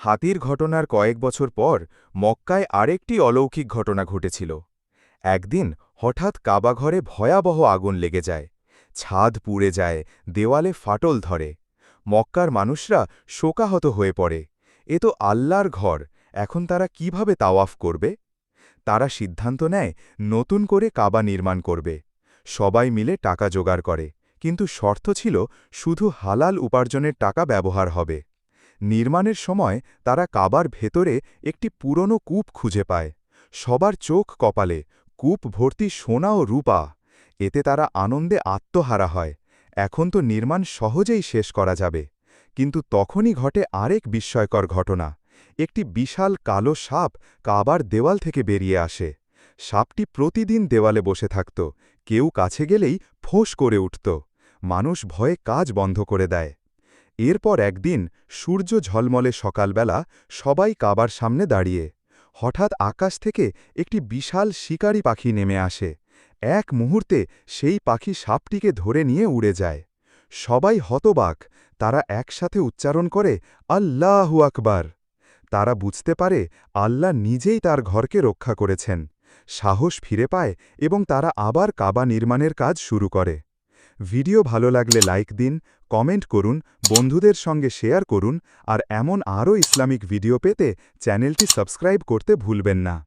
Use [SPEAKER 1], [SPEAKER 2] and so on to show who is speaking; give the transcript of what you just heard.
[SPEAKER 1] হাতির ঘটনার কয়েক বছর পর মক্কায় আরেকটি অলৌকিক ঘটনা ঘটেছিল। একদিন হঠাৎ কাবাঘরে ভয়াবহ আগুন লেগে যায়। ছাদ পুড়ে যায়, দেওয়ালে ফাটল ধরে। মক্কার মানুষরা শোকাহত হয়ে পড়ে। এ তো আল্লাহর ঘর, এখন তারা কীভাবে তাওয়াফ করবে? তারা সিদ্ধান্ত নেয়, নতুন করে কাবা নির্মাণ করবে। সবাই মিলে টাকা জোগাড় করে, কিন্তু শর্ত ছিল শুধু হালাল উপার্জনের টাকা ব্যবহার হবে। নির্মাণের সময় তারা কাবার ভেতরে একটি পুরনো কূপ খুঁজে পায়। সবার চোখ কপালে, কূপ ভর্তি সোনা ও রূপা। এতে তারা আনন্দে আত্মহারা হয়। এখন তো নির্মাণ সহজেই শেষ করা যাবে। কিন্তু তখনই ঘটে আরেক বিস্ময়কর ঘটনা। একটি বিশাল কালো সাপ কাবার দেওয়াল থেকে বেরিয়ে আসে। সাপটি প্রতিদিন দেওয়ালে বসে থাকত। কেউ কাছে গেলেই ফোঁস করে উঠত। মানুষ ভয়ে কাজ বন্ধ করে দেয়। এরপর একদিন সূর্য ঝলমলে সকালবেলা সবাই কাবার সামনে দাঁড়িয়ে, হঠাৎ আকাশ থেকে একটি বিশাল শিকারী পাখি নেমে আসে। এক মুহূর্তে সেই পাখি সাপটিকে ধরে নিয়ে উড়ে যায়। সবাই হতবাক, তারা একসাথে উচ্চারণ করে, আল্লাহু আকবার! তারা বুঝতে পারে, আল্লাহ নিজেই তার ঘরকে রক্ষা করেছেন। সাহস ফিরে পায় এবং তারা আবার কাবা নির্মাণের কাজ শুরু করে। ভিডিও ভালো লাগলে লাইক দিন, কমেন্ট করুন, বন্ধুদের সঙ্গে শেয়ার করুন, আর এমন আরও ইসলামিক ভিডিও পেতে চ্যানেলটি সাবস্ক্রাইব করতে ভুলবেন না।